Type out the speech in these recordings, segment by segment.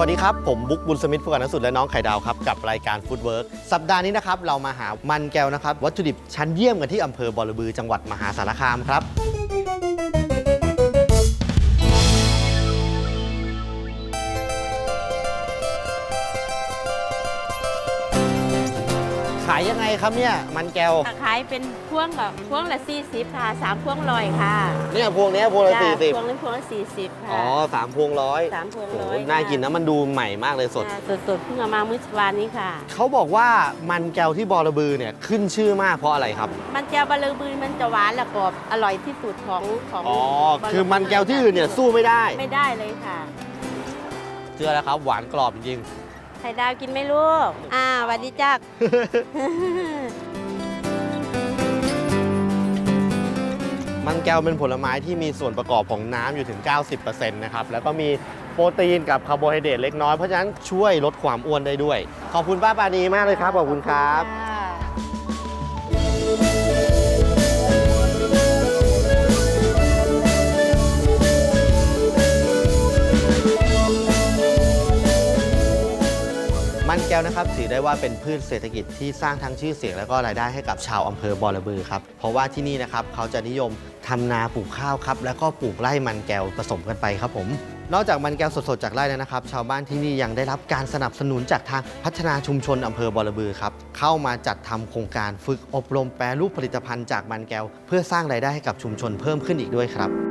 วัสดีครับ ผมบุ๊กบุญสมิทธิ์ผู้การนักสุดและน้องไข่ดาวครับ กับรายการฟู้ดเวิร์กสัปดาห์นี้นะครับ เรามาหามันแก้วนะครับ วัตถุดิบชั้นเยี่ยมกันที่อำเภอบอระบือจังหวัดมหาสารคามครับายยังไงครับเนี่ย มันแก้วขายเป็นพวงกับพวงละสี่สิบค่ะสามพวงลอยค่ะเนี่ยพวงเนี้ยพวงละจ้ะสี่สิบพวงนึงพวงละสี่สิบค่ะอ๋อสามพวงร้อยสามพวงโอ้ร้โหอยน่ากินนะมันดูใหม่มากเลยสดสดสดๆเพิ่งเอามาเมื่อวานนี้ค่ะเขาบอกว่ามันแก้วที่บอระบือเนี่ยขึ้นชื่อมากเพราะอะไรครับ มันแก้วบะลือบืนมันจะหวานและกรอบอร่อยที่สุดของของอ๋อบะลืคือมันแก้วที่อื่นเนี่ยสู้ไม่ได้ไม่ได้เลยค่ะเชื่อแล้วครับหวานกรอบจริง ไข่ดาวกินไหมลูก อ่าวัสดีจัก มันแก้วเป็นผลไม้ที่มีส่วนประกอบของน้ำอยู่ถึง 90%นะครับ แล้วก็มีโปรตีนกับคาร์โบไฮเดรตเล็กน้อย เพราะฉะนั้นช่วยลดความอ้วนได้ด้วย ขอบคุณป้าปานีมากเลยครับ ขอบคุณครับ มันแก้วนะครับถือได้ว่าเป็นพืชเศรษฐกิจที่สร้างทั้งชื่อเสียงและก็รายได้ให้กับชาวอำเภอบอระบือครับเพราะว่าที่นี่นะครับเขาจะนิยมทำนาปลูกข้าวครับแล้วก็ปลูกไร่มันแก้วผสมกันไปครับผม นอกจากมันแก้วสดๆจากไร่แล้วนะครับ ชาวบ้านที่นี่ยังได้รับการสนับสนุนจากทางพัฒนาชุมชนอำเภอบอระบือครับเข้ามาจัดทำโครงการฝึกอบรมแปรรูปผลิตภัณฑ์จากมันแก้วเพื่อสร้างรายได้ให้กับชุมชนเพิ่มขึ้นอีกด้วยครับ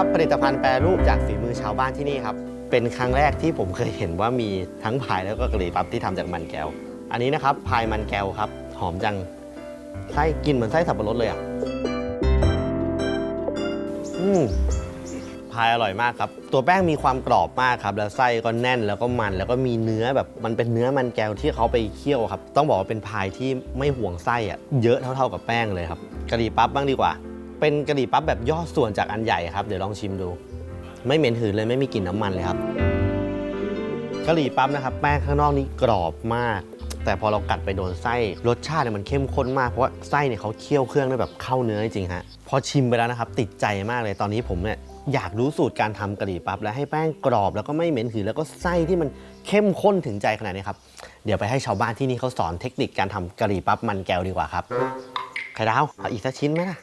ครับผลิตภัณฑ์แปรรูปจากฝีมือชาวบ้านที่นี่ครับเป็นครั้งแรกที่ผมเคยเห็นว่ามีทั้งพายแล้วก็กะหรี่ปั๊บที่ทำจากมันแก้ว อันนี้นะครับพายมันแก้วครับ หอมจังไส้กินเหมือนไส้สับปะรดเลยอะอืมพายอร่อยมากครับ ตัวแป้งมีความกรอบมากครับ แล้วไส้ก็แน่นแล้วก็มัน แล้วก็มีเนื้อแบบมันเป็นเนื้อมันแก้วที่เขาไปเคี่ยวครับ ต้องบอกว่าเป็นพายที่ไม่ห่วงไส้อะเยอะเท่า ๆกับแป้งเลยครับกะหรี่ปั๊บบ้างดีกว่า เป็นกะหรี่ปั๊บแบบย่อส่วนจากอันใหญ่ครับ เดี๋ยวลองชิมดู ไม่เหม็นหืนเลยไม่มีกลิ่นน้ำมันเลยครับกะหรี่ปั๊บนะครับแป้งข้างนอกนี่กรอบมาก แต่พอเรากัดไปโดนไส้รสชาติเนี่ยมันเข้มข้นมากเพราะว่าไส้เนี่ยเขาเคี่ยวเครื่องได้แบบเข้าเนื้อจริงๆฮะพอชิมไปแล้วนะครับติดใจมากเลยตอนนี้ผมเนี่ยอยากรู้สูตรการทำกะหรี่ปั๊บแล้วให้แป้งกรอบแล้วก็ไม่เหม็นหืนแล้วก็ไส้ที่มันเข้มข้นถึงใจขนาดนี้ครับเดี๋ยวไปให้ชาวบ้านที่นี่เขาสอนเทคนิคการทำกะหรี่ปั๊บมันแก้วดีกว่าครับไข่ดาวเอาอีกสักชิ้นไหมล่ะ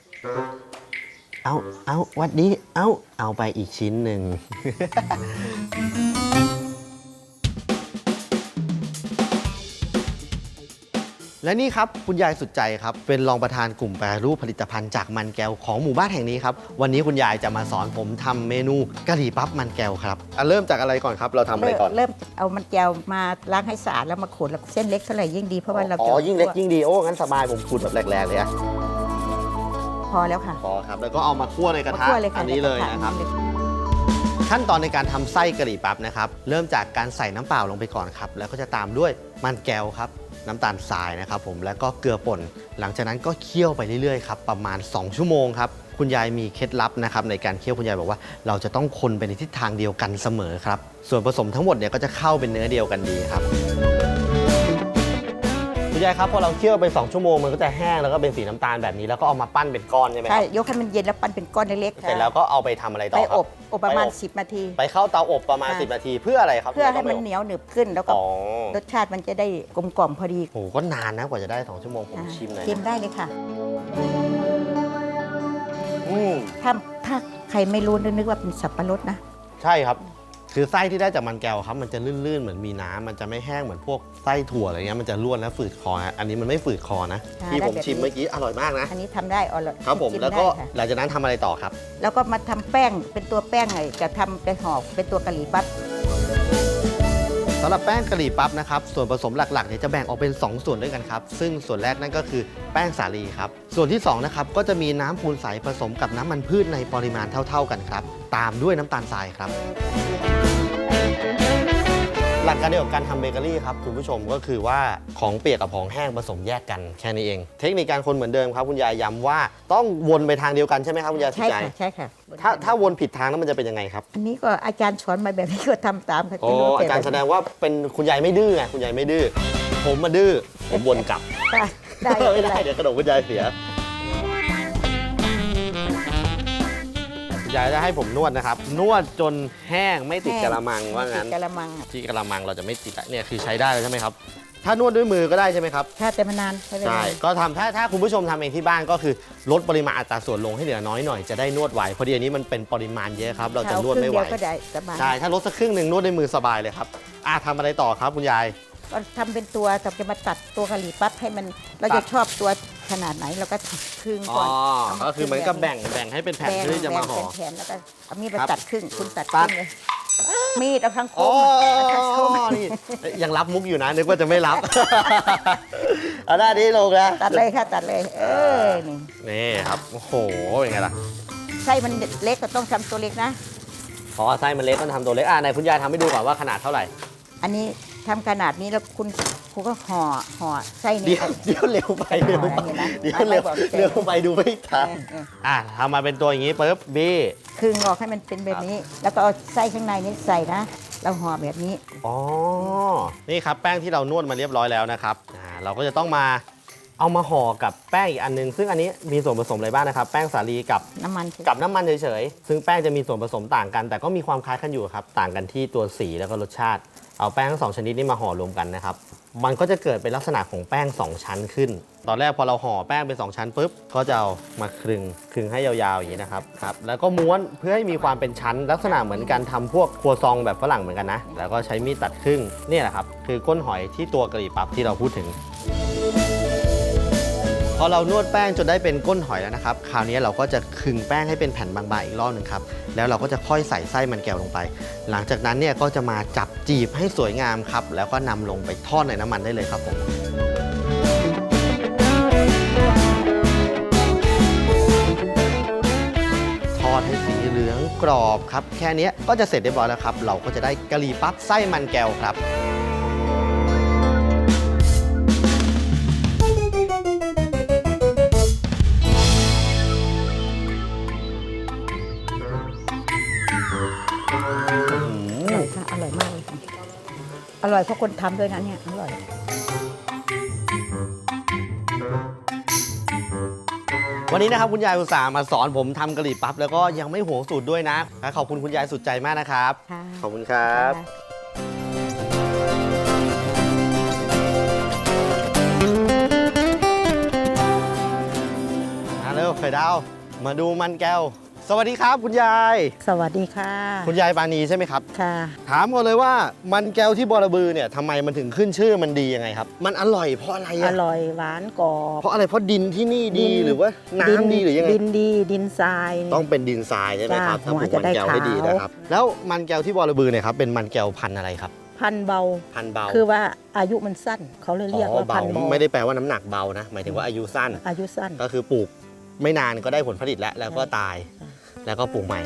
เอา เอาหวัดดี เอา เอาไปอีกชิ้นหนึ่ง และนี่ครับ คุณยายสุดใจครับ เป็นรองประธานกลุ่มแปรรูปผลิตภัณฑ์จากมันแก้วของหมู่บ้านแห่งนี้ครับ วันนี้คุณยายจะมาสอนผมทำเมนูกะหรี่ปั๊บมันแก้วครับอะเริ่มจากอะไรก่อนครับ เราทำอะไรก่อน เริ่มเอามันแก้วมาล้างให้สะอาดแล้วมาขูดแล้วเส้นเล็กเท่าไหร่ยิ่งดีเพราะว่าเราอ๋จะอยิ่งเล็ก ยิ่งดี โอ้ งั้นสบายผมขูดแบบแรงๆเลยอะ พอแล้วค่ะพอครับ แล้วก็เอามาคั่วในกระมาทะคั่วเลยค่ะอันนี้เลยใกนะครับเลยขั้นตอนในการทำไส้กะหรี่ปั๊บนะครับ เริ่มจากการใส่น้ำเปล่าลงไปก่อนครับ แล้วก็จะตามด้วยมันแก้วครับ น้ำตาลทรายนะครับผมแล้วก็เกลือป่น หลังจากนั้นก็เคี่ยวไปเรื่อยๆครับประมาณ 2 ชั่วโมงครับ คุณยายมีเคล็ดลับนะครับในการเคี่ยวคุณยายบอกว่า เราจะต้องคนไปในทิศทางเดียวกันเสมอครับ ส่วนผสมทั้งหมดเนี่ยก็จะเข้าเป็นเนื้อเดียวกันดีครับ คุณยายครับพอเราเคี่ยวไป2ชั่วโมงมันก็จะแห้งแล้วก็เป็นสีน้ำตาลแบบนี้แล้วก็เอามาปั้นเป็นก้อนใช่ไหมคใช่รับยกให้มันเย็นแล้วปั้นเป็นก้อนเล็กๆเสร็จแล้วก็เอาไปทำอะไรต่อไปครัอบอบประมาณ ไปอบ10 นาทีไปเข้าเตาอบประมาณอ่า10 นาทีเพื่ออะไรครับเพื่อให้ทำไมันเหนียวหนึบขึ้นแล้วก็อ๋อรสชาติมันจะได้กลมกล่อมพอดีโหก็นานนะกว่าจะได้ 2 ชั่วโมงผมอ่าชิมหน่อยชิมได้เลยค่ะ อืมถ้าถ้าใครไม่รู้นึกว่าเป็นสับปะรดนะ ใช่ครับ คือไส้ที่ได้จากมันแก้วครับมันจะลื่นๆเหมือนมีน้ำมันจะไม่แห้งเหมือนพวกไส้ถั่วอะไรเงี้ยมันจะร่วนและฝืดคอฮะอันนี้มันไม่ฝืดคอนะอ่าที่ผมได้แบบชิมนี้ เมื่อกี้อร่อยมากนะ อันนี้ทำได้อร่อยครับผมชิแล้วก็ได้ค่ะหลังจากนั้นทำอะไรต่อครับ แล้วก็มาทำแป้งเป็นตัวแป้งไงจะทำไปห่อเป็นตัวกะหรี่ปั๊บ สำหรับแป้งกะหรี่ปั๊บนะครับ ส่วนผสมหลักๆเนี่ยจะแบ่งออกเป็น 2 ส่วนด้วยกันครับ ซึ่งส่วนแรกนั่นก็คือแป้งสาลีครับ ส่วนที่2นะครับก็จะมีน้ำปูนใสผสมกับน้ำมันพืชในปริมาณเท่า ๆกันครับ ตามด้วยน้ำตาลทรายครับ หลักการเดียวกับการทำเบเกอรี่ครับคุณผู้ชมก็คือว่าของเปียกกับของแห้งผสมแยกกันแค่นี้เอง เทคนิคการคนเหมือนเดิมครับคุณยายย้ำว่าต้องวนไปทางเดียวกันใช่ไหมครับคุณยายสุดใช่ใจ ค่ะใช่ค่ะถ้าถ้าวนผิดทางแล้วมันจะเป็นยังไงครับอันนี้ก็อาจารย์สอนมาแบบนี้ก็ทำตามค่ะโอ้จะรู้อาจารย์แสดงว่าเป็นคุณยายไม่ดื้อไงคุณยายไม่ดื้อผมมาดื้อผมวนกลับ ได้ได้ไม่ได้เดี๋ยวกระดกคุณยายเสีย คุณยายจะให้ผมนวดนะครับ นวดจนแห้งไม่ติดกระมังว่างั้นติดกะละมังอะที่กระมังเราจะไม่ติดละเนี่ยคือใช้ได้แล้วใช่ไหมครับ ถ้านวดด้วยมือก็ได้ใช่ไหมครับ ถ้าแต่มันนานใช้เวลาใช่ ก็ทำถ้าถ้าคุณผู้ชมทำเองที่บ้านก็คือลดปริมาณอัตราส่วนลงให้เหลือน้อยหน่อยจะได้นวดไหวพอดีอันนี้มันเป็นปริมาณเยอะครับ เราจะนวดไม่ไหวเอาครึ่งเดียวก็ได้สบาย ใช่ ถ้าลดสักครึ่งหนึ่งนวดด้วยมือสบายเลยครับ อะทำอะไรต่อครับคุณยาย ก็ทำเป็นตัวแต่จะมาตัดตัวกะหรี่ปั๊บให้มันเราตัจะดชอบตัวขนาดไหนเราก็ครึ่งอ๋อก่อนเาาก็คือเหมือนกับรึ่แบ่งแบ่งให้เป็นแผ่นบ่งเพื่อที่จะมาห่อแบ่งเป็นแผ่นแล้วก็เอามีดมาครับตัดครึ่งคุณตัดคตัรึ่ดงเลยมีดเอาทั้งโค้อ๋องเอาทั้งโค้งนี่ยังรับมุกอยู่นะ นึกว่าจะไม่รับ เอาด้านนี้ลงนะตัดเลยค่ะตัดเลย เออนี่นี่ครับ โอ้โห เป็นไงล่ะ ไส้มันเล็กก็ต้องทำตัวเล็กนะเพราะว่าไส้มันเล็กต้องทำตัวเล็ก อะไหนคุณยายทำให้ดูก่อนว่าขนาดเท่าไหร่ อันนี้ ทำขนาดนี้แล้วคุณคุณก็ห่อห่อไส้เดี๋นี้ยวเดี๋ยวเร็วไปเร็วไปเห็นไหมเดี๋ยวเร็วไม่บอกพี่เต้เร็วไปดูไม่ทันเออเอออะทำมาเป็นตัวอย่างนี้ปุ๊บบี้ครึ่งออกให้มันเป็นแบบนี้ แล้วก็เอาไส้ข้างในนี้ใส่นะ เราห่อแบบนี้ อ๋อนี่ครับแป้งที่เรานวดมาเรียบร้อยแล้วนะครับอ่าเราก็จะต้องมาเอามาห่อกับแป้งอีกอันนึง ซึ่งอันนี้มีส่วนผสมอะไรบ้างนะครับ แป้งสาลีกับ น้ำมันกับน้ำมันเฉยๆ ซึ่งแป้งจะมีส่วนผสมต่างกัน แต่ก็มีความคล้ายกันอยู่ครับ ต่างกันที่ตัวสีแล้วก็รสชาติ เอาแป้งทั้งสองชนิดนี้มาห่อรวมกันนะครับ มันก็จะเกิดเป็นลักษณะของแป้ง 2 ชั้นขึ้น ตอนแรกพอเราห่อแป้งเป็น 2 ชั้นปุ๊บ ก็จะเอามาคลึงคลึงให้ยาวๆอย่างนี้นะครับครับ แล้วก็ม้วนเพื่อให้มีความเป็นชั้น ลักษณะเหมือนการทำพวกครัวซองแบบฝรั่งเหมือนกันนะ แล้วก็ใช้มีดตัดครึ่งเนี่ยแหละครับ คือก้นหอยที่ตัวกะหรี่ปั๊บที่เราพูดถึง พอเรานวดแป้งจนได้เป็นก้นหอยแล้วนะครับ คราวนี้เราก็จะขึงแป้งให้เป็นแผ่นบางๆอีกรอบหนึ่งครับ แล้วเราก็จะค่อยใส่ไส้มันแก้วลงไป หลังจากนั้นเนี่ยก็จะมาจับจีบให้สวยงามครับ แล้วก็นำลงไปทอดในน้ำมันได้เลยครับผมทอดให้สีเหลืองกรอบครับ แค่นี้ก็จะเสร็จเรียบร้อยแล้วครับ เราก็จะได้กะหรี่ปั๊บไส้มันแก้วครับ อร่อยเพราะคนทำด้วยนะเนี่ยอร่อยวันนี้นะครับคุณยายอุตส่าห์มาสอนผมทำกะหรี่ปั๊บแล้วก็ยังไม่หวงสูตรด้วยนะขอบคุณคุณยายสุดใจมากนะครับ ค่ะขอบคุณครับมาเร็วไข่ดาว มาดูมันแก้ว สวัสดีครับคุณยาย สวัสดีค่ะ คุณยายปานีใช่ไหมครับ ค่ะ ถามก่อนเลยว่ามันแก้วที่บอระบือเนี่ยทำไมมันถึงขึ้นชื่อมันดียังไงครับ มันอร่อยเพราะอะไรออะร่อยหวานกรอบเพราะอะไรเพราะดินที่นี่ดีดินหรือว่าน้ำดีหรือยังไง ดินดี ดินทราย ต้องเป็นดินทรายใช่ไหมครับจ้าถ้าปลูกหัวจะมันได้แก้วให้ขาวดีนะครับ แล้วมันแก้วที่บอระบือเนี่ยครับเป็นมันแก้วพันธุ์อะไรครับ พันเบา พันธุ์เบาคือว่าอายุมันสั้น เขาเลยเรียกอ๋อว่าเบาพันเบาไม่ได้แปลว่าน้ำหนักเบานะ หมายถึงว่าอายุสั้น อายุสั้น ก็คือปลูกไม่นานก็ได้ผลผลิตแล้วแล้วก็ตาย ใช่ แล้วก็ปลูกใหม่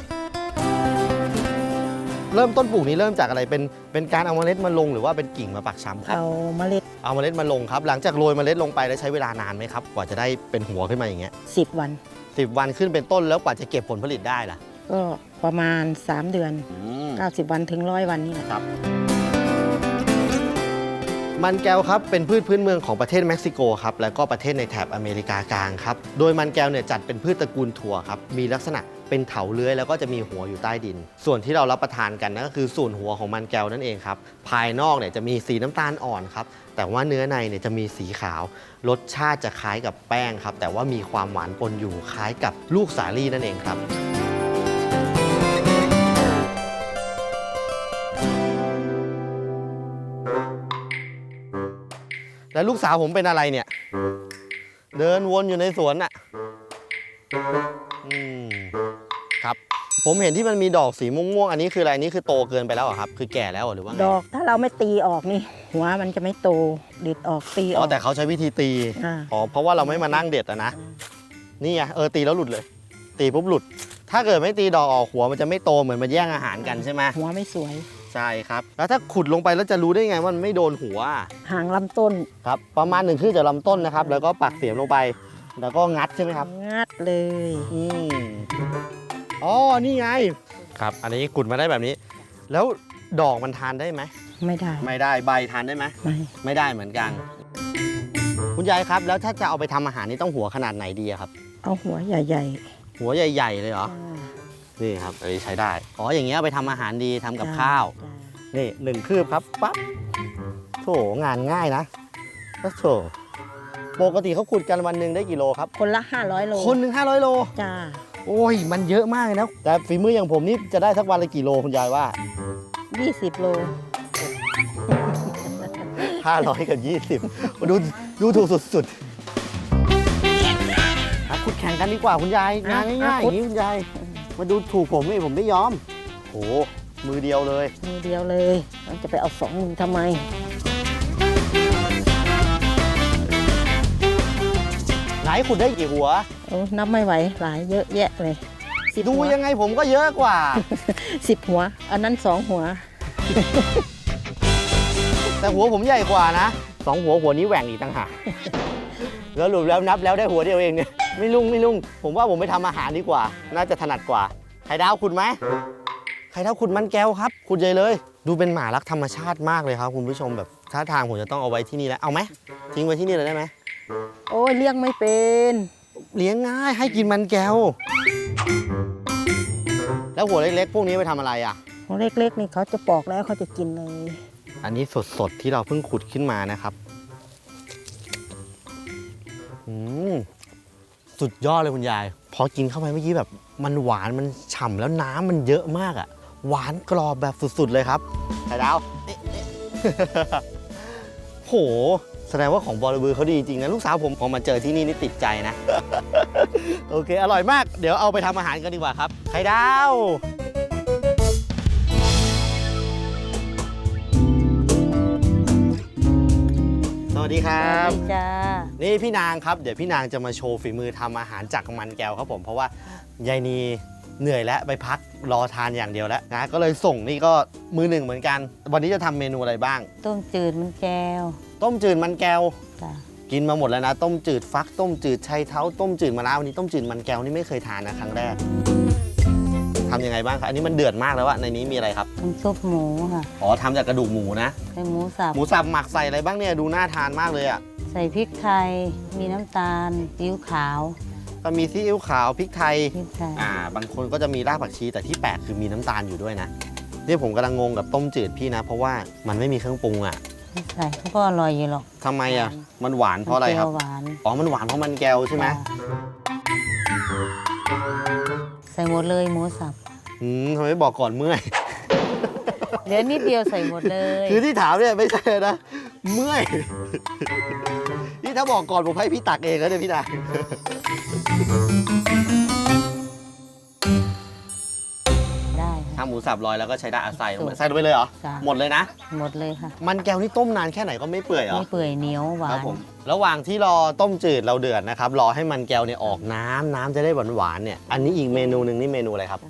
เริ่มต้นปลูกนี้เริ่มจากอะไรเป็นเป็นการเอาเมล็ดมาลงหรือว่าเป็นกิ่งมาปักช้ำครับเอาเมล็ดเอาเมล็ดมาลงครับ หลังจากโรยเมล็ดลงไปแล้วใช้เวลานานไหมครับกว่าจะได้เป็นหัวขึ้นมาอย่างเงี้ย10วัน สิวันขึ้นเป็นต้นแล้วกว่าจะเก็บผลผลิตได้ล่ะก็ประมาณ 3 เดือน 90 วันถึงร้อยวันนี่แหละครับ มันแก้วครับเป็นพืชพื้นเมืองของประเทศเม็กซิโกครับแล้วก็ประเทศในแถบอเมริกากลางครับ โดยมันแก้วเนี่ยจัดเป็นพืชตระกูลถั่วครับมีลักษณะ เป็นเถาเลื้อยแล้วก็จะมีหัวอยู่ใต้ดิน ส่วนที่เรารับประทานกันนั่นก็คือส่วนหัวของมันแก้วนั่นเองครับ ภายนอกเนี่ยจะมีสีน้ำตาลอ่อนครับ แต่ว่าเนื้อในเนี่ยจะมีสีขาว รสชาติจะคล้ายกับแป้งครับ แต่ว่ามีความหวานปนอยู่คล้ายกับลูกสาลี่นั่นเองครับแล้วลูกสาวผมเป็นอะไรเนี่ย เดินวนอยู่ในสวนน่ะ อืม ผมเห็นที่มันมีดอกสีม่วงๆอันนี้คืออะไรอันนี้คือโตเกินไปแล้วเหรอครับ คือแก่แล้วเหรอหรือว่าไงดอกถ้าเราไม่ตีออกนี่ หัวมันจะไม่โตดิดออกตีออ๋ออกแต่เขาใช้วิธีตีอ่าอ๋อเพราะว่าเราไม่มานั่งเด็ดอะนะนี่ไงเออตีแล้วหลุดเลย ตีปุ๊บหลุด ถ้าเกิดไม่ตีดอกออกหัวมันจะไม่โตเหมือนมันแย่งอาหารกันใช่ไหมหัวไม่สวย ใช่ครับ แล้วถ้าขุดลงไปแล้วจะรู้ได้ไงว่ามันไม่โดนหัว หางลำต้นครับประมาณหนึ่งครึ่งจากลำต้นนะครับ แล้วก็ปักเสียมลงไป แล้วก็งัดใช่ไหมครับ งัดเลย อืม อ๋อ นี่ไง ครับ อันนี้ขุดมาได้แบบนี้ แล้วดอกมันทานได้ไหม ไม่ได้ ไม่ได้ ใบทานได้ไหม ไม่ ไม่ได้เหมือนกัน คุณยายครับ แล้วถ้าจะเอาไปทำอาหารนี่ต้องหัวขนาดไหนดีอะครับ เอาหัวใหญ่หัวใหญ่ ๆ เลยเหรอๆอ่านี่ครับอันนี้ใช้ได้ อ๋อ อย่างเงี้ยเอาไปทำอาหารดีทำกับจ้ข้าวจ้านี่หนึ่งคืบครับ ปั๊บ โถงานง่ายนะก็โถปกติเขาขุดกันวันหนึ่งได้กี่โลครับ คนละ 500 โล คนหนึ่ง500 โล จ้า โอ้ย มันเยอะมากเลยนะ แต่ฝีมืออย่างผมนี่จะได้สักวันละกี่โลคุณยายว่า 20 โล 500 กับ 20 ดูดูถูกสุดๆครับขุดแข่งกันดีกว่าคุณยายงานง่ายๆอย่างนี้คุณยาย มาดูถูกผมนี่ผมไม่ยอม โห มือเดียวเลย มือเดียวเลยเราจะไปเอาสองมือทำไม ไหนขุดได้กี่หัว โอ้นับไม่ไหวหลายเยอะแยะเลยสิบดูหัวยังไงผมก็เยอะกว่า สิบหัว อันนั้นสองหัว แต่หัวผมใหญ่กว่านะสองหัวหัวนี้แหว่งอีกต่างหาก แล้วรวมแล้วนับแล้วได้หัวเดียวเองเนี่ย ไม่ลุ่งไม่ลุ่ง ผมว่าผมไปทำอาหารดีกว่า น่าจะถนัดกว่า ไข่ดาวขุดไหม ไข่ดาวขุดมันแก้วครับ ขุดใหญ่เลย ดูเป็นหมารักธรรมชาติมากเลยครับคุณผู้ชมแบบท่าทางผมจะต้องเอาไว้ที่นี่แล้ว เอาไหมทิ้งไว้ที่นี่เลยได้ไหม โอ้ยเลี้ยงไม่เป็นเลี้ยงง่ายให้กินมันแก้ว แล้วหัวเล็กๆ พวกนี้ไปทำอะไรอะ ของเล็กๆนี่เขาจะปอกแล้วเขาจะกินเลย อันนี้สดๆ ที่เราเพิ่งขุดขึ้นมานะครับอืมสุดยอดเลยคุณยาย พอกินเข้าไปเมื่อกี้แบบ มันหวานมันฉ่ำแล้วน้ำมันเยอะมากอะ่ะ หวานกรอบแบบสุดๆเลยครับไข่ดาวนี่นี่โห แสดงว่าของบอลบือเขาดีจริงนะ ลูกสาวผมพอมาเจอที่นี่นี่ติดใจนะ โอเค อร่อยมาก เดี๋ยวเอาไปทำอาหารกันดีกว่าครับ ไข่ดาว สวัสดีครับสวัสดีจ้า นี่พี่นางครับ เดี๋ยวพี่นางจะมาโชว์ฝีมือทำอาหารจากมันแก้วครับผมเพราะว่ายายนีเหนื่อยแล้วไปพักรอทานอย่างเดียวแล้วนะก็เลยส่งนี่ก็มือหนึ่งเหมือนกัน วันนี้จะทำเมนูอะไรบ้าง ต้มจืดมันแก้ว ต้มจืดมันแก้วจ้ากินมาหมดแล้วนะ ต้มจืดฟัก ต้มจืดไชัยเท้า ต้มจืดมะนาววันนี้ต้มจืดมันแก้วนี่ไม่เคยทานนะครั้งแรกทำยังไงบ้างครับอันนี้มันเดือดมากแล้วอะในนี้มีอะไรครับน้ำซุปหมูค่ะ อ๋อทำจากกระดูกหมูนะใส่หมูสับ หมูสับหมักใส่อะไรบ้างเนี่ยดูน่าทานมากเลยอะใส่พริกไทย มีน้ำตาลซีอิ๊วขาวก็มีซีอิ๊วขาวพริกไทย พริกไทยอ่าบางคนก็จะมีรากผักชีแต่ที่แปลกคือมีน้ำตาลอยู่ด้วยนะนี่ผมกำลังงงกับต้มจืดพี่นะ เพราะว่ามันไม่มีเครื่องปรุงอะ ไม่ใส่เขาก็อร่อยอยู่หรอก ทำไมอะ มันหวานเพราะอะไรครับ มันปวหวาน อ๋อ มันหวานเพราะมันแก้วใช่ไหมจ้าใส่หมดเลยหมูสับ อืมทำไมไม่บอกก่อนเมื่อยเหลือนิดเดียวใส่หมดเลยคือที่ถามเนี่ยไม่ใช่นะ เมื่อย นี่ถ้าบอกก่อนผมให้พี่ตักเองแล้วเนี่ยพี่นา หมูสับลอยแล้วก็ใช้ได้อาใส่ลงไปถูกใส่ลงไปเลยเหรอ จ้ะ หมดเลยนะ หมดเลยค่ะมันแก้วนี่ต้มนานแค่ไหนก็ไม่เปื่อยเหรอ ไม่เปื่อยเหนียวหวาครับนผมระหว่างที่รอต้มจืดเราเดือดนะครับรอให้มันแก้วเนี่ยออกน้ำน้ำจะได้หวานหวานๆเนี่ยอันนี้อีกเมนูหนึ่งนี่เมนูอะไรครับ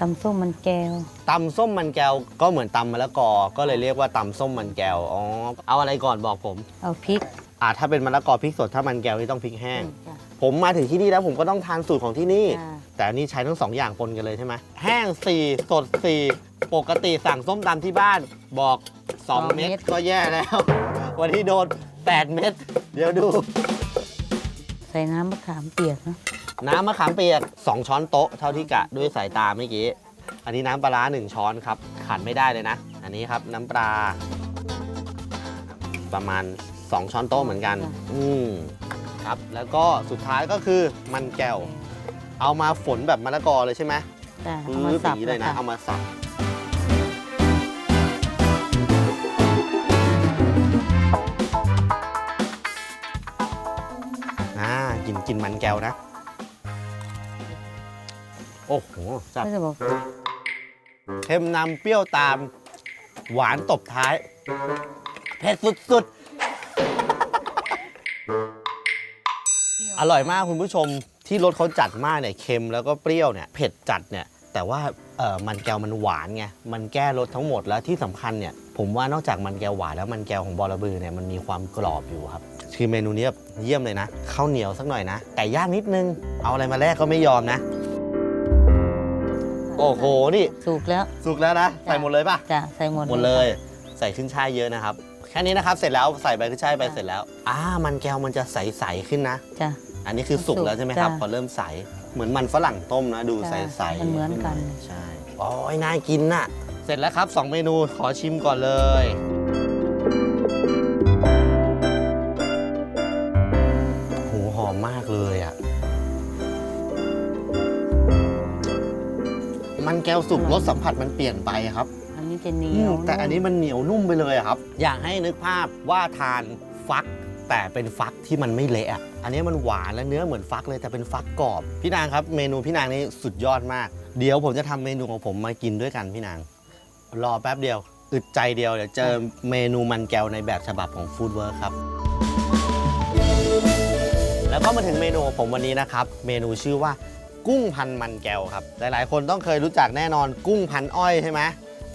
ตำส้มมันแก้วตำส้มมันแก้วก็เหมือนตำมะละกอ ก็เลยเรียกว่าตำส้มมันแก้วอ๋อเอาอะไรก่อนบอกผมเอาพริก อ่าถ้าเป็นมะละกอพริกสดถ้ามันแก้วนี่ต้องพริกแห้ง จ้ะ ผมมาถึงที่นี่แล้วผมก็ต้องทานสูตรของที่นี่จ้ะแต่อันนี้ใช้ทั้งสองอย่างปนกันเลยใช่ไหมแห้ง4สด4ปกติสั่งส้มตำที่บ้านบอก 2 เม็ดก็แย่แล้ว วันที่โดน 8 เม็ดเดี๋ยวดู ใส่น้ำมะขามเปียกนะน้ำมะขามเปียก 2 ช้อนโต๊ะเท่าที่กะด้วยสายตาเมื่อกี้ อันนี้น้ำปลาร้า1ช้อนครับขาดไม่ได้เลยนะ อันนี้ครับน้ำปลา ประมาณ 2 ช้อนโต๊ะเหมือนกัน อืม ครับ แล้วก็สุดท้ายก็คือมันแก้ว เอามาฝนแบบมะละกอเลยใช่ไหมจ้ะปืเอามา้อสับอย่างนี้เลยนะค่เอามาสับอ่ากินกินมันแก้วนะ โอ้โหสับก็จะบอกเค็มนำเปรี้ยวตาม หวานตบท้าย เผ็ดสุดๆ อร่อยมากคุณผู้ชมที่รสเขาจัดมากเนี่ยเค็มแล้วก็เปรี้ยวเนี่ยเผ็ดจัดเนี่ยแต่ว่าเออมันแก้วมันหวานไงมันแก้รสทั้งหมดแล้วที่สำคัญเนี่ยผมว่านอกจากมันแก้วหวานแล้วมันแก้วของบอระบือเนี่ยมันมีความกรอบอยู่ครับ คือเมนูนี้แบบเยี่ยมเลยนะข้าวเหนียวสักหน่อยนะไก่ย่างนิดนึง เอาอะไรมาแลกก็ไม่ยอมนะ โอ้โหนี่ สุกแล้ว สุกแล้วนะ ใส่หมดเลยป่ะ จ้ะ ใส่หมดหมดเลย ใส่ขึ้นช่ายเยอะนะครับ แค่นี้นะครับเสร็จแล้วใส่ใบขึ้นช่ายไปเสร็จแล้วอ่ามันแก้วมันจะใสๆขึ้นนะ จ้ะ อันนี้คือสุกสุกแล้วใช่ไหมครับ จ้ะพอเริ่มใสเหมือนมันฝรั่งต้มนะดูใจ้ะสๆมันเหมือนกัน ใช่โอ้ยน่ากินน่ะ เสร็จแล้วครับ2เมนูขอชิมก่อนเลย หูหอมมากเลยอะ มันแก้วสุกรสสัมผัสมันเปลี่ยนไปครับอันนี้ จะเหนีอืยวมแต่อันนี้มันเหนียวนุ่มไปเลยอะครับ อยากให้นึกภาพว่าทานฟักแต่เป็นฟักที่มันไม่เละอะอันนี้มันหวานและเนื้อเหมือนฟักเลยแต่เป็นฟักกรอบ พี่นางครับ เมนูพี่นางนี่สุดยอดมาก เดี๋ยวผมจะทำเมนูของผมมากินด้วยกันพี่นาง รอแป๊บเดียวอึดใจเดียวเดี๋ยวเจอเมนูมันแก้วในแบบฉบับของฟู้ดเวิร์คครับ แล้วก็มาถึงเมนูของผมวันนี้นะครับ เมนูชื่อว่ากุ้งพันมันแก้วครับ หลายๆ คนต้องเคยรู้จักแน่นอนกุ้งพันอ้อยใช่ไหม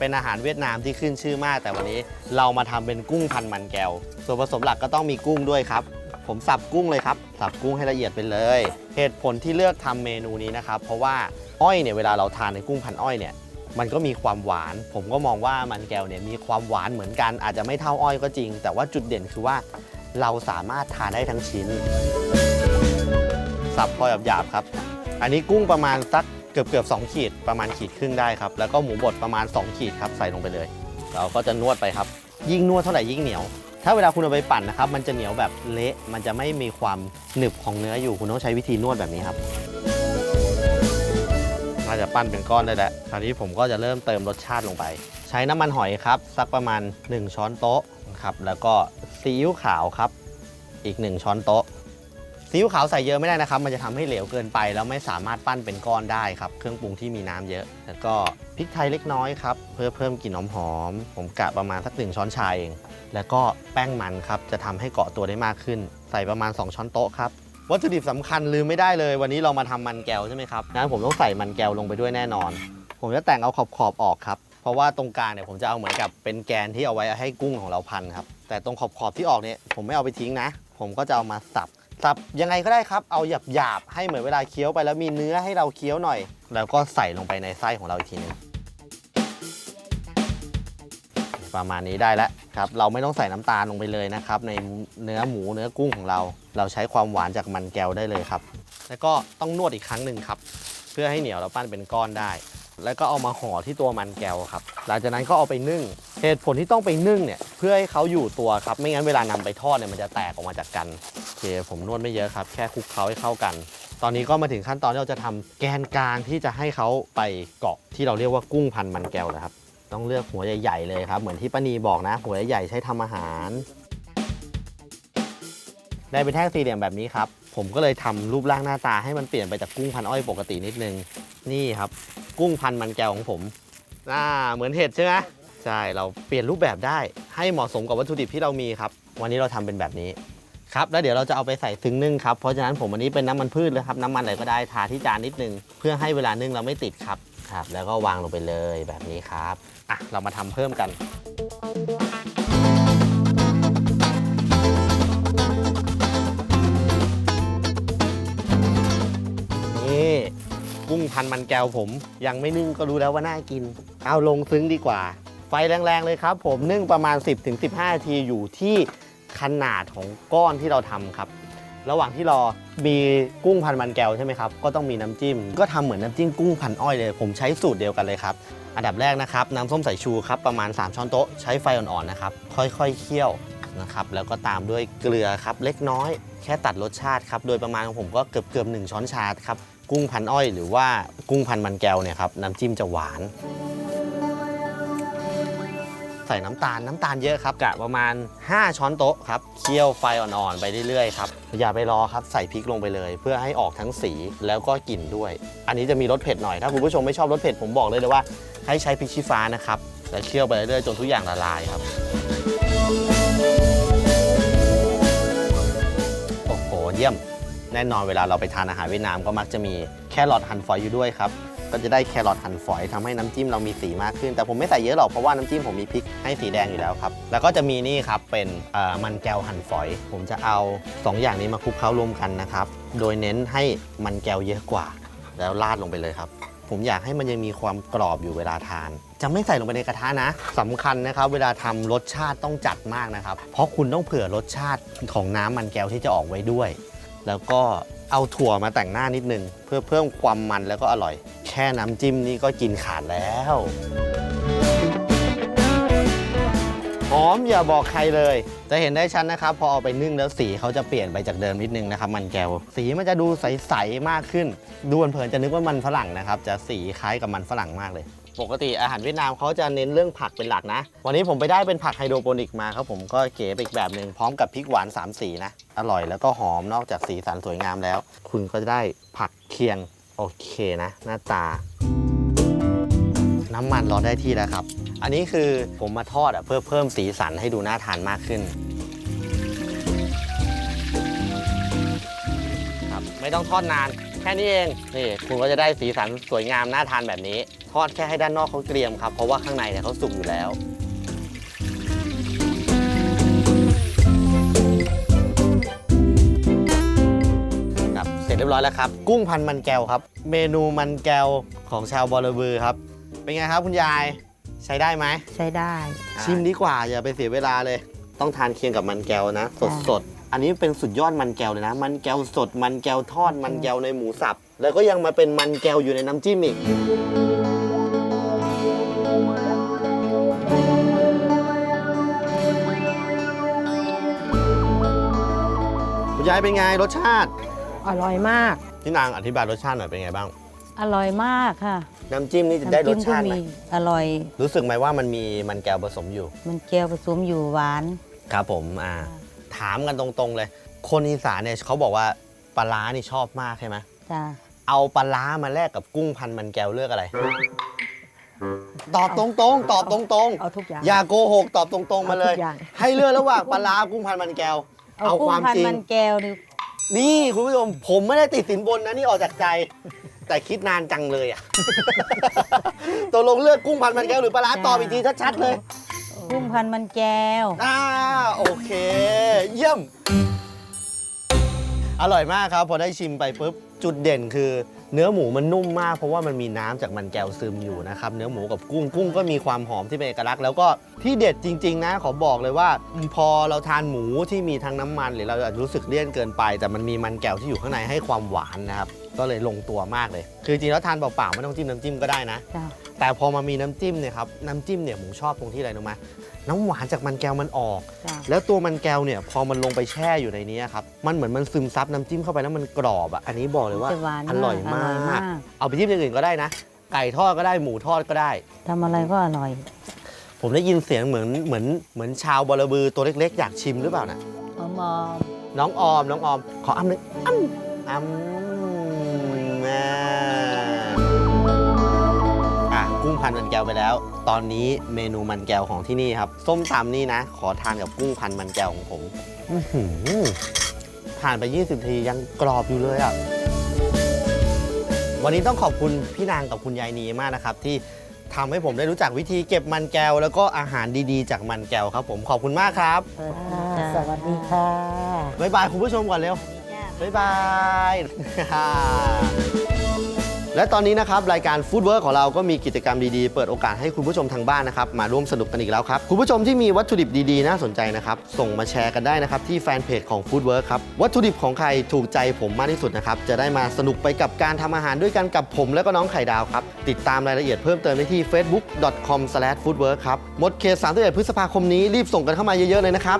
เป็นอาหารเวียดนามที่ขึ้นชื่อมาก แต่วันนี้เรามาทำเป็นกุ้งพันมันแก้ว ส่วนผสมหลักก็ต้องมีกุ้งด้วยครับ ผมสับกุ้งเลยครับ สับกุ้งให้ละเอียดไปเลย เหตุผลที่เลือกทำเมนูนี้นะครับ เพราะว่าอ้อยเนี่ยเวลาเราทานในกุ้งพันอ้อยเนี่ยมันก็มีความหวาน ผมก็มองว่ามันแก้วเนี่ยมีความหวานเหมือนกัน อาจจะไม่เท่าอ้อยก็จริง แต่ว่าจุดเด่นคือว่าเราสามารถทานได้ทั้งชิ้น สับพอหยาบๆครับ อันนี้กุ้งประมาณสัก เกือบเกือบๆ2ขีดประมาณขีดครึ่งได้ครับ แล้วก็หมูบดประมาณ 2 ขีดครับใส่ลงไปเลย เราก็จะนวดไปครับ ยิ่งนวดเท่าไหร่ยิ่งเหนียว ถ้าเวลาคุณเอาไปปั่นนะครับ มันจะเหนียวแบบเละ มันจะไม่มีความหนึบของเนื้ออยู่ คุณต้องใช้วิธีนวดแบบนี้ครับน่าจะปั้นเป็นก้อนได้แล้วคราวนี้ผมก็จะเริ่มเติมรสชาติลงไป ใช้น้ำมันหอยครับ สักประมาณ 1 ช้อนโต๊ะนะครับ แล้วก็ซีอิ๊วขาวครับ อีก 1 ช้อนโต๊ะ ซีอิ๊วขาวใส่เยอะไม่ได้นะครับ มันจะทำให้เหลวเกินไป แล้วไม่สามารถปั้นเป็นก้อนได้ครับ เครื่องปรุงที่มีน้ำเยอะ แล้วก็พริกไทยเล็กน้อยครับ เพื่อเพิ่มกลิ่นหอมๆผมกะประมาณสักหนึ่งช้อนชาเอง แล้วก็แป้งมันครับ จะทำให้เกาะตัวได้มากขึ้น ใส่ประมาณ 2 ช้อนโต๊ะครับ วัตถุดิบสำคัญลืมไม่ได้เลย วันนี้เรามาทำมันแก้วใช่ไหมครับงั้นผมต้องใส่มันแก้วลงไปด้วยแน่นอน ผมจะแต่งเอาขอบขอบออกครับ เพราะว่าตรงกลางเนี่ยผมจะเอาเหมือนกับเป็นแกนที่เอาไว้ให้กุ้งของเราพันครับ แต่ตรงขอบขอบที่ออกเนี่ยผมไม่เอาไปทิ้งนะ ผมก็จะเอามาสับ สับยังไงก็ได้ครับ เอาหยาบหยาบให้เหมือนเวลาเคี้ยวไปแล้วมีเนื้อให้เราเคี้ยวหน่อย แล้วก็ใส่ลงไปในไส้ของเราอีกทีหนึงประมาณนี้ได้แล้วครับ เราไม่ต้องใส่น้ำตาลลงไปเลยนะครับ ในเนื้อหมูเนื้อกุ้งของเรา เราใช้ความหวานจากมันแก้วได้เลยครับ แล้วก็ต้องนวดอีกครั้งหนึ่งครับ เพื่อให้เหนียวแล้วปั้นเป็นก้อนได้ แล้วก็เอามาห่อที่ตัวมันแก้วครับ หลังจากนั้นก็เอาไปนึ่ง เหตุผลที่ต้องไปนึ่งเนี่ยเพื่อให้เขาอยู่ตัวครับ ไม่งั้นเวลานำไปทอดเนี่ยมันจะแตกออกมาจากกันโอเคผมนวดไม่เยอะครับ แค่คลุกเคล้าให้เข้ากัน ตอนนี้ก็มาถึงขั้นตอนที่เราจะทำแกนกลางที่จะให้เขาไปเกาะที่เราเรียกว่ากุ้งพันมันแก้วนะครับ ต้องเลือกหัวใหญ่ ๆ เลยครับ เหมือนที่ป้านีบอกนะ หัวใหญ่ๆใช้ทำอาหาร ได้เป็นแท่งสี่เหลี่ยมแบบนี้ครับผมก็เลยทำรูปร่างหน้าตาให้มันเปลี่ยนไปจากกุ้งพันอ้อยปกตินิดนึง นี่ครับ กุ้งพันมันแก้วของผมอ่าเหมือนเห็ดใช่ไหมใช่เราเปลี่ยนรูปแบบได้ให้เหมาะสมกับวัตถุดิบที่เรามีครับ วันนี้เราทำเป็นแบบนี้ครับแล้วเดี๋ยวเราจะเอาไปใส่ซึ้งนึ่งครับเพราะฉะนั้นผมวันนี้เป็นน้ำมันพืชเลยครับน้ำมันอะไรก็ได้ทาที่จานนิดนึง เพื่อให้เวลานึ่งเราไม่ติดครับครับ แล้วก็วางลงไปเลยแบบนี้ครับอะเรามาทำเพิ่มกันนี่ กุ้งพันมันแก้วผม ยังไม่นึ่งก็รู้แล้วว่าน่ากิน เอาลงซึ้งดีกว่า ไฟแรงๆเลยครับ ผมนึ่งประมาณ 10-15นาทีอยู่ที่ขนาดของก้อนที่เราทำครับ ระหว่างที่รอมีกุ้งพันมันแก้วใช่ไหมครับ ก็ต้องมีน้ำจิ้ม ก็ทำเหมือนน้ำจิ้มกุ้งพันอ้อยเลย ผมใช้สูตรเดียวกันเลยครับ อันดับแรกนะครับ น้ำส้มสายชูครับประมาณ 3 ช้อนโต๊ะใช้ไฟอ่อนๆนะครับ ค่อยๆเคี่ยวนะครับ แล้วก็ตามด้วยเกลือครับเล็กน้อย แค่ตัดรสชาติครับ โดยประมาณของผมก็เกือบเกือบหนึ่งช้อนชาครับ กุ้งพันอ้อย หรือว่ากุ้งพันมันแก้วเนี่ยครับน้ำจิ้มจะหวาน ใส่น้ำตาลน้ำตาลเยอะครับกะประมาณ 5 ช้อนโต๊ะครับเคี่ยวไฟอ่อนๆไปเรื่อยๆครับอย่าไปรอครับใส่พริกลงไปเลย เพื่อให้ออกทั้งสีแล้วก็กลิ่นด้วย อันนี้จะมีรสเผ็ดหน่อยถ้าคุณผู้ชมไม่ชอบรสเผ็ดผมบอกเลยเลยว่า ให้ใช้พริกชี้ฟ้านะครับแล้วเคี่ยวไปเรื่อยๆจนทุกอย่างละลายครับโอ้โหเยี่ยม แน่นอนเวลาเราไปทานอาหารเวียดนามก็มักจะมีแครอทหั่นฝอยอยู่ด้วยครับ ก็จะได้แครอทหั่นฝอยทำให้น้ำจิ้มเรามีสีมากขึ้น แต่ผมไม่ใส่เยอะหรอกเพราะว่าน้ำจิ้มผมมีพริกให้สีแดงอยู่แล้วครับ แล้วก็จะมีนี่ครับเป็นมันแก้วหั่นฝอย ผมจะเอา 2 อย่างนี้มาคลุกเคล้ารวมกันนะครับ โดยเน้นให้มันแก้วเยอะกว่า แล้วราดลงไปเลยครับ ผมอยากให้มันยังมีความกรอบอยู่เวลาทาน จะไม่ใส่ลงไปในกระทะนะสำคัญนะครับ เวลาทำรสชาติต้องจัดมากนะครับ เพราะคุณต้องเผื่อรสชาติของน้ำมันแก้วที่จะออกไว้ด้วย แล้วก็เอาถั่วมาแต่งหน้านิดนึง เพื่อเพิ่มความมันแล้วก็อร่อย แค่น้ำจิ้มนี่ก็กินขาดแล้วหอมอย่าบอกใครเลย จะเห็นได้ชัดนะครับ พอเอาไปนึ่งแล้วสีเขาจะเปลี่ยนไปจากเดิมนิดนึงนะครับ มันแก้ว สีมันจะดูใส ๆ มากขึ้น ดูเผินๆจะนึกว่ามันฝรั่งนะครับ จะสีคล้ายกับมันฝรั่งมากเลย ปกติอาหารเวียดนามเขาจะเน้นเรื่องผักเป็นหลักนะ วันนี้ผมไปได้เป็นผักไฮโดรโปนิกมาครับผมก็เก๋ไปอีกแบบหนึ่งพร้อมกับพริกหวาน 3 สีนะ อร่อยแล้วก็หอมนอกจากสีสันสวยงามแล้ว คุณก็จะได้ผักเคียง โอเคนะ หน้าตา น้ำมันร้อนได้ที่แล้วครับ อันนี้คือผมมาทอดอะเพื่อเพิ่มสีสันให้ดูน่าทานมากขึ้นครับไม่ต้องทอดนานแค่นี้เองนี่คุณก็จะได้สีสันสวยงามน่าทานแบบนี้ ทอดแค่ให้ด้านนอกเขาเกรียมครับ เพราะว่าข้างในเนี่ยเขาสุกอยู่แล้ว ครับ เสร็จเรียบร้อยแล้วครับ กุ้งพันมันแก้วครับ เมนูมันแก้วของชาวบอระบือครับ เป็นไงครับคุณยายใช้ได้ไหม ใช้ได้ ชิมดีกว่าอย่าไปเสียเวลาเลย ต้องทานเคียงกับมันแก้วนะ สดค่ะสดๆอันนี้เป็นสุดยอดมันแก้วเลยนะ มันแก้วสด มันแก้วทอด มันแก้วในหมูสับ แล้วก็ยังมาเป็นมันแก้วอยู่ในน้ำจิ้มอีก คุณยายเป็นไงรสชาติอร่อยมาก พี่นางอธิบายรสชาติหน่อยเป็นไงบ้าง อร่อยมากค่ะน้ำจิ้มนี่จะได้รสก็ชาติไหมมีอร่อย รู้สึกไหมว่ามันมีมันแก้วผสมอยู่ มันแก้วผสมอยู่หวาน ครับผมอ่าถามกันตรงๆเลย คนอีสานเนี่ยเขาบอกว่าปลาร้านี่ชอบมากใช่ไหมจ้าเอาปลาร้ามาแลกกับกุ้งพันมันแก้วเลือกอะไร ตอบตรงๆ ตอบตรงเอาทุกอย่างๆอย่าโกหกตอบตรงๆมาเลยเอาทุกอย่างให้เลือกระหว่างปลาร้ากุ้งพันมันแก้ว เอาเอากุ้คงวามพันจริง มันแก้วนี่นี่คุณผู้ชมผมไม่ได้ติดสินบนนะนี่ออกจากใจ แต่คิดนานจังเลยอะ ตกลงเลือกกุ้งพันมันแก้วหรือปลาร้าตอบอีกทีชัดๆเลยกุ้งพันมันแก้วอ่าโอเค เยี่ยม อร่อยมากครับ พอได้ชิมไปปุ๊บ จุดเด่นคือ เนื้อหมูมันนุ่มมากเพราะว่ามันมีน้ำจากมันแก้วซึมอยู่นะครับเนื้อหมูกับกุ้งกุ้งก็มีความหอมที่เป็นเอกลักษณ์แล้วก็ที่เด็ดจริง ๆ นะขอบอกเลยว่า พอเราทานหมูที่มีทั้งน้ำมันหรือเราอาจจะรู้สึกเลี่ยนเกินไป แต่มันมีมันแก้วที่อยู่ข้างในให้ความหวานนะครับ ก็เลยลงตัวมากเลย คือจริงๆแล้วทานเปล่าๆไม่ต้องจิ้มน้ำจิ้มก็ได้นะ จ้าแต่พอมามีน้ำจิ้มเนี่ยครับน้ำจิ้มเนี่ยหมูชอบตรงที่อะไรรู้ไหมน้ำหวานจากมันแก้วมันออก จ้าแล้วตัวมันแก้วเนี่ยพอมันลงไปแช่อยู่ในนี้ครับมันเหมือนมันซึมซับน้ำจิ้มเข้าไปแล้วมันกรอบอะอันนี้บอกเลยว่าจะหวานอร่อยมาก อร่อยมากเอาไปจิ้มอย่างอื่นก็ได้นะ ไก่ทอดก็ได้หมูทอดก็ได้ ทำอะไรก็อร่อยผมได้ยินเสียงเหมือนเหมือนเหมือนชาวบอระบือตัวเล็ก ๆ อยากชิมหรือเปล่านะหอมอมน้องออมน้องออม ขออ้ำหนึ่งอ้ำอ้ำะกุ้งพันมันแก้วไปแล้ว ตอนนี้เมนูมันแก้วของที่นี่ครับ ส้มตำนี่นะ ขอทานกับกุ้งพันมันแก้วของผมอื้อหือผ่านไป 20 ทียังกรอบอยู่เลยอะ วันนี้ต้องขอบคุณพี่นางกับคุณยายนีมากนะครับ ที่ทำให้ผมได้รู้จักวิธีเก็บมันแก้ว แล้วก็อาหารดีๆ จากมันแก้วครับ ผมขอบคุณมากครับจ้าสวัสดีค่ะบ๊ายบายคุณผู้ชมก่อนเร็วบ๊ายบาย และตอนนี้นะครับรายการฟู้ดเวิร์ของเราก็มีกิจกรรมดีๆ เปิดโอกาสให้คุณผู้ชมทางบ้านนะครับมาร่วมสนุกกันอีกแล้วครับ คุณผู้ชมที่มีวัตถุดิบดีๆ น่าสนใจนะครับ ส่งมาแชร์กันได้นะครับ ที่แฟนเพจของฟู้ดเวิร์ครับ วัตถุดิบของใครถูกใจผมมากที่สุดนะครับ จะได้มาสนุกไปกับการทำอาหารด้วยกันกับผมและก็น้องไข่ดาวครับ ติดตามรายละเอียดเพิ่มเติมได้ที่ facebook.com/foodwork ครับหมดเขต31พฤษภาคมนี้รีบส่งกันเข้ามาเยอะๆเลยนะครับ